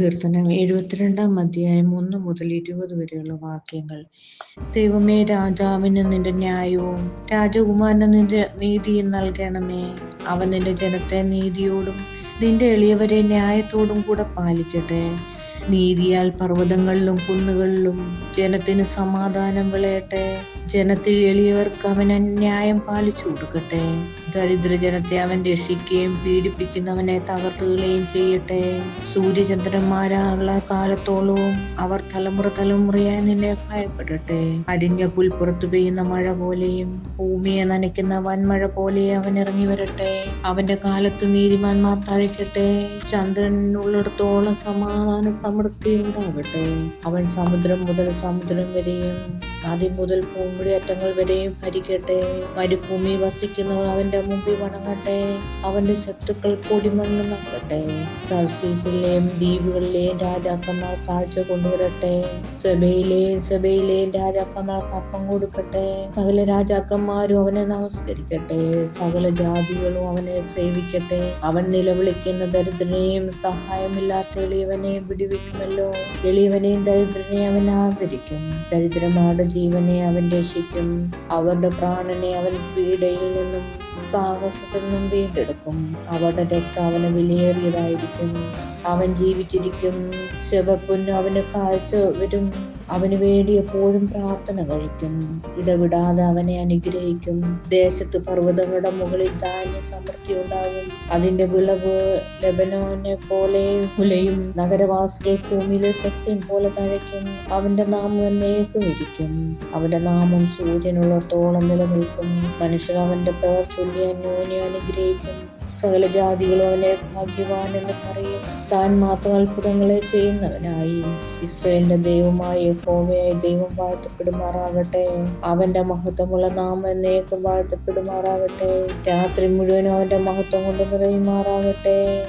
സങ്കീർത്തനം എഴുപത്തിരണ്ടാം അധ്യായം ഒന്ന് മുതൽ ഇരുപത് വരെയുള്ള വാക്യങ്ങൾ. ദൈവമേ രാജാവിന് നിന്റെ ന്യായവും രാജകുമാരന് നിന്റെ നീതിയും നൽകണമേ. അവൻ നിന്റെ ജനത്തെ നീതിയോടും നിന്റെ എളിയവരെ ന്യായത്തോടും കൂടെ പാലിക്കട്ടെ. നീതിയാൽ പർവതങ്ങളിലും കുന്നുകളിലും ജനത്തിന് സമാധാനം വിളയട്ടെ. ജനത്തിൽ എളിയവർക്ക് അവൻ അന്യായം പാലിച്ചു കൊടുക്കട്ടെ. ദരിദ്രജനത്തെ അവൻ രക്ഷിക്കുകയും പീഡിപ്പിക്കുന്നവനെ തകർത്തുകളെയും ചെയ്യട്ടെ. സൂര്യചന്ദ്രന്മാരുള്ള കാലത്തോളവും അവർ തലമുറ തലമുറയായി നിന്നെ ഭയപ്പെടട്ടെ. അരിഞ്ഞ പുൽപ്പുറത്തു പെയ്യുന്ന മഴ പോലെയും ഭൂമിയെ നനയ്ക്കുന്ന വൻമഴ പോലെയും അവൻ ഇറങ്ങി വരട്ടെ. അവന്റെ കാലത്ത് നീതിമാന്മാർ തഴയ്ക്കട്ടെ. ചന്ദ്രനുള്ളിടത്തോളം സമാധാന സമൃദ്ധി ഉണ്ടാകട്ടെ അവൻ സമുദ്രം മുതൽ സമുദ്രം വരെയും നദി മുതൽ ഭൂമിയുടെ അറ്റങ്ങൾ വരെയും ഭരിക്കട്ടെ. മരുഭൂമി വസിക്കുന്നവർ അവന്റെ മുമ്പിൽ വണങ്ങട്ടെ. അവന്റെ ശത്രുക്കൾ പൊടിമണ്ണ് നക്കട്ടെ. തർശീസിലെയും ദ്വീപുകളിലെയും രാജാക്കന്മാർ കാഴ്ച കൊണ്ടുവരട്ടെ. സഭയിലെയും സഭയിലെയും രാജാക്കന്മാർ കപ്പം കൊടുക്കട്ടെ. സകല രാജാക്കന്മാരും അവനെ നമസ്കരിക്കട്ടെ. സകല ജാതികളും അവനെ സേവിക്കട്ടെ. അവൻ നിലവിളിക്കുന്ന ദരിദ്രനെയും സഹായമില്ലാത്ത എളിയവനെയും വിടിവിക്കുമല്ലോ. എളിയവനെയും ദരിദ്രനെയും അവൻ ആദരിക്കും. ദരിദ്രന്മാരുടെ ജീവനെ അവൻ രക്ഷിക്കും. അവരുടെ പ്രാണനെ അവൻ പീഡയിൽ നിന്നും സാഹസത്തിൽ നിന്നും വീണ്ടെടുക്കും. അവരുടെ രക്തം അവന് വിലയേറിയതായിരിക്കും. അവൻ ജീവിച്ചിരിക്കും. ശവപ്പൊന്നു അവന് കാഴ്ച വരും. അവന് വേണ്ടി എപ്പോഴും പ്രാർത്ഥന കഴിക്കും. ഇടവിടാതെ അവനെ അനുഗ്രഹിക്കും. ദേശത്ത് പർവതങ്ങളുടെ മുകളിൽ ധാന്യ സമൃദ്ധി ഉണ്ടാകും. അതിന്റെ വിളവ് ലബനോനെ പോലെ മുലയും നഗരവാസികൾ ഭൂമിയിലെ സസ്യം പോലെ തഴയ്ക്കും. അവന്റെ നാമം എന്നേക്കും ഇരിക്കും. അവന്റെ നാമം സൂര്യനുള്ളത്തോളം നിലനിൽക്കും. മനുഷ്യർ അവന്റെ പേർ ചൊല്ലി അന്യോന്യം അനുഗ്രഹിക്കും. സകല ജാതികളും അവനെ ഭാഗ്യവാൻ എന്ന് പറയും. താൻ മാത്രം അത്ഭുതങ്ങളെ ചെയ്യുന്നവനായി. ഇസ്രയേലിന്റെ ദൈവമായി ഹോമയായി ദൈവം വാഴ്ത്തപ്പെടുമാറാകട്ടെ. അവന്റെ മഹത്വമുള്ള നാമം എന്നേക്കും വാഴ്ത്തപ്പെടുമാറാകട്ടെ. രാത്രി മുഴുവനും അവന്റെ മഹത്വം കൊണ്ട് നിറയുമാറാകട്ടെ.